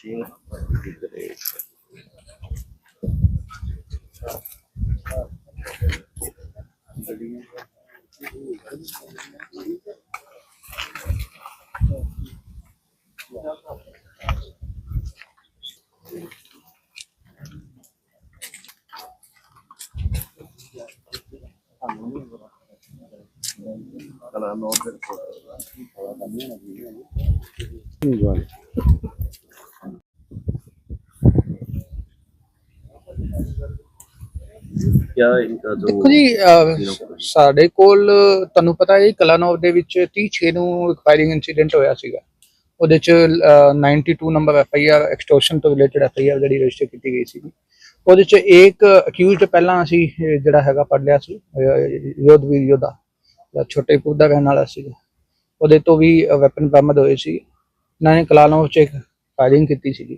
ਸਿੰਘ ਕਿਧਰੇ ਕਲਾ ਨੋ ਦੇ क्या इनका जो ਦੇਖੋ ਜੀ ਅਹ, ਸਾਡੇ ਕੋਲ ਤੁਹਾਨੂੰ ਪਤਾ ਹੈ ਕਲਾਨੌਰ ਦੇ ਵਿੱਚ 36 ਨੂੰ ਇੱਕ ਫਾਇਰਿੰਗ ਇਨਸੀਡੈਂਟ ਹੋਇਆ ਸੀਗਾ ਉਹਦੇ ਚ ਅਹ, 92 number F I R extortion ਤੋਂ ਰਿਲੇਟਡ ਐਫ ਆਈ ਆਰ ਜਿਹੜੀ ਰਜਿਸਟਰ ਕੀਤੀ ਗਈ ਸੀ ਉਹਦੇ ਚ ਇੱਕ ਅਕਿਊਜ਼ਡ ਪਹਿਲਾਂ ਅਸੀਂ ਅਹ, ਜਿਹੜਾ ਹੈਗਾ ਪੜ ਲਿਆ ਸੀ ਅਹ, ਯੋਧਵੀਰ ਯੋਧਾ ਜਿਹੜਾ ਛੋਟੇ ਪੁੱਦਾ ਰਹਿਣ ਵਾਲਾ ਸੀ ਉਹਦੇ ਤੋਂ ਵੀ ਵੈਪਨ ਬਰਾਮਦ ਹੋਏ ਸੀ ਇਹਨਾਂ ਨੇ ਕਲਾਨੌਰ ਚ ਇੱਕ ਫਾਇਰਿੰਗ ਕੀਤੀ ਸੀਗੀ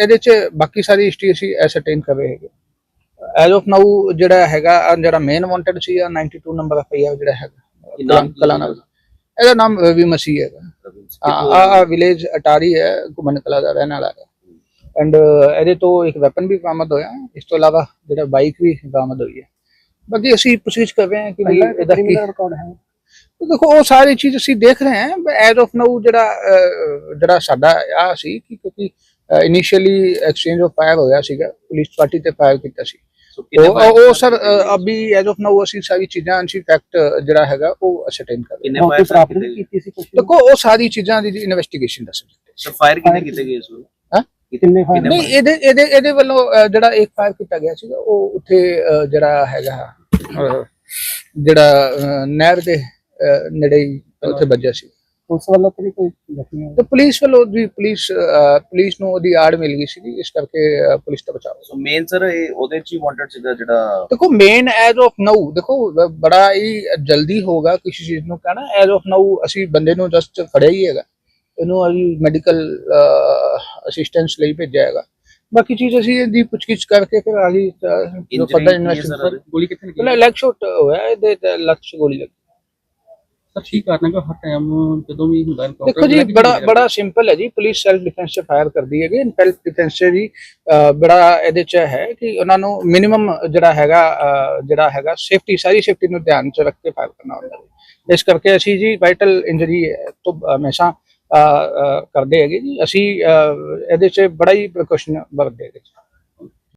ਇਹਦੇ 'ਚ ਬਾਕੀ ਸਾਰੀ ਹਿਸਟਰੀ ਅਸੀਂ ਐਸਰਟੇਨ ਕਰ ਰਹੇ ਹੈਗੇ। ਐਜ਼ ਆਫ ਨਾਊ ਜਿਹੜਾ ਹੈਗਾ ਜਿਹੜਾ ਮੇਨ ਵਾਂਟਡ ਸੀ 92 ਨੰਬਰ ਦਾ ਪਈਆ ਜਿਹੜਾ ਹੈਗਾ ਕਲਾਨਾ ਇਹਦਾ ਨਾਮ ਰਵੀ ਮਸੀਹ ਹੈਗਾ। ਆ ਵਿਲੇਜ ਅਟਾਰੀ ਹੈ ਘੁਮਨ ਕਲਾ ਦਾ ਰਹਿਣ ਵਾਲਾ ਐਂਡ ਇਹਦੇ ਤੋਂ ਇੱਕ ਵੈਪਨ ਵੀ ਬਰਾਮਦ ਹੋਇਆ। ਇਸ ਤੋਂ ਇਲਾਵਾ ਜਿਹੜਾ ਬਾਈਕ ਵੀ ਬਰਾਮਦ ਹੋਈ ਹੈ। ਬਾਕੀ ਅਸੀਂ ਪੁੱਛਗਿੱਛ ਕਰ ਰਹੇ ਹਾਂ ਕਿ ਵੀ ਇਹਦਾ ਕੀ ਰਿਕਾਰਡ ਹੈ। ਦੇਖੋ ਉਹ ਸਾਰੀ ਚੀਜ਼ ਅਸੀਂ ਦੇਖ ਰਹੇ ਹਾਂ। ਐਜ਼ ਆਫ ਨਾਊ ਜਿਹੜਾ ਜਿਹੜਾ ਸਾਡਾ ਆ ਸੀ ਕਿ ਕਿਉਂਕਿ ਇਨੀਸ਼ੀਅਲੀ ਐਕਸਚੇਂਜ ਆਫ ਫਾਇਰ ਹੋਇਆ ਸੀਗਾ ਪੁਲਿਸ ਪਾਰਟੀ ਤੇ ਫਾਇਰ ਕੀਤਾ ਸੀ। ਉਹ ਸਰ ਅਭੀ ਐਜ਼ ਆਫ ਨਾਓ ਅਸੀਂ ਸਾਰੀ ਚੀਜ਼ਾਂ ਅਸੀਂ ਫੈਕਟ ਜਿਹੜਾ ਹੈਗਾ ਉਹ ਅਸਰਟੇਨ ਕਰ ਦੇਖੋ ਉਹ ਸਾਰੀ ਚੀਜ਼ਾਂ ਦੀ ਇਨਵੈਸਟੀਗੇਸ਼ਨ ਦਾ ਸਬਜੈਕਟ ਸਰ ਫਾਇਰ ਕਿੰਨੇ ਕੀਤੇ ਗਏ ਇਸ ਕਿੰਨੇ ਫਾਇਰ ਨਹੀਂ ਇਹਦੇ ਇਹਦੇ ਇਹਦੇ ਵੱਲੋਂ ਜਿਹੜਾ ਇੱਕ ਫਾਇਰ ਕੀਤਾ ਗਿਆ ਸੀਗਾ ਉਹ ਉੱਥੇ ਜਿਹੜਾ ਹੈਗਾ ਜਿਹੜਾ ਨਹਿਰ ਦੇ ਨੇੜੇ ਉੱਥੇ ਵੱਜਿਆ ਸੀ। ਉਸ ਵੱਲੋਂ ਤੇ ਕੋਈ ਜ਼ਖਮੀ ਹੋਇਆ? ਤੇ ਪੁਲਿਸ ਵੱਲੋਂ ਵੀ ਪੁਲਿਸ ਅਹ, ਪੁਲਿਸ ਨੂੰ ਉਹਦੀ ਆੜ ਮਿਲ ਗਈ ਸੀ ਇਸ ਕਰਕੇ ਅਹ, ਪੁਲਿਸ ਦਾ ਬਚਾਅ ਸੋ ਮੇਨ ਸਰ ਇਹ ਉਹਦੇ ਚ ਹੀ ਵਾਂਟਡ ਸੀਗਾ ਜਿਹੜਾ ਦੇਖੋ ਮੇਨ ਐਜ਼ ਆਫ ਨਾਊ ਦੇਖੋ ਬ- ਬੜਾ ਹੀ ਜਲਦੀ ਹੋਗਾ ਕਿਸੇ ਚੀਜ਼ ਨੂੰ ਕਹਿਣਾ ਐਜ਼ ਆਫ ਨਾਊ ਅਸੀਂ ਬੰਦੇ ਨੂੰ ਜਸਟ ਫੜਿਆ ਹੀ ਹੈਗਾ। ਇਹਨੂੰ ਅਸੀਂ ਮੈਡੀਕਲ ਅਸਿਸਟੈਂਸ ਲਈ ਭੇਜਿਆ ਹੈਗਾ। ਬਾਕੀ ਚੀਜ਼ ਅਸੀਂ ਇਹਦੀ ਪੁੱਛਗਿੱਛ ਕਰਕੇ ਫਿਰ ਆਗੀ ਜੋ Injury ਫਰਦਰ ਕੀ ਹੈ sir ਇਨਵੈਸਟੀਗੇਸ਼ਨ? ਗੋਲੀ ਕਿੱਥੇ ਲੱਗੀ? ਲੈਗ ਸ਼ਾਟ ਹੋਇਆ ਇਹਦੇ ਤੇ ਲੱਤ 'ਚ ਗੋਲੀ ਲੱਗੀ। ਸਰ ਠੀਕ ਕਰਨਾ ਕਿ ਹਰ ਟਾਈਮ ਜਦੋਂ ਵੀ ਹੁੰਦਾ ਦੇਖੋ ਜੀ ਬੜਾ ਬੜਾ ਸਿੰਪਲ ਹੈ ਜੀ ਪੁਲਿਸ ਸੈਲਫ ਡਿਫੈਂਸ 'ਚ ਫਾਇਰ ਕਰਦੀ ਹੈਗੀ। ਸੈਲਫ ਡਿਫੈਂਸ 'ਚ ਜੀ ਬੜਾ ਇਹਦੇ 'ਚ ਹੈ ਕਿ ਉਹਨਾਂ ਨੂੰ ਮਿਨੀਮਮ ਜਿਹੜਾ ਹੈਗਾ ਜਿਹੜਾ ਹੈਗਾ ਸੇਫਟੀ ਸਾਰੀ ਸੇਫਟੀ ਨੂੰ ਧਿਆਨ 'ਚ ਰੱਖ ਕੇ ਫਾਇਰ ਕਰਨਾ ਹੁੰਦਾ ਹੈ ਇਸ ਕਰਕੇ ਅਸੀਂ ਜੀ ਵਾਈਟਲ ਇੰਜਰੀ ਤੋਂ ਹਮੇਸ਼ਾ ਕਰਦੇ ਹੈਗੇ ਜੀ। ਅਸੀਂ ਇਹਦੇ 'ਚ ਬੜਾ ਹੀ ਪ੍ਰੀਕਾਸ਼ਨ ਵਰਤਦੇ ਹੈਗੇ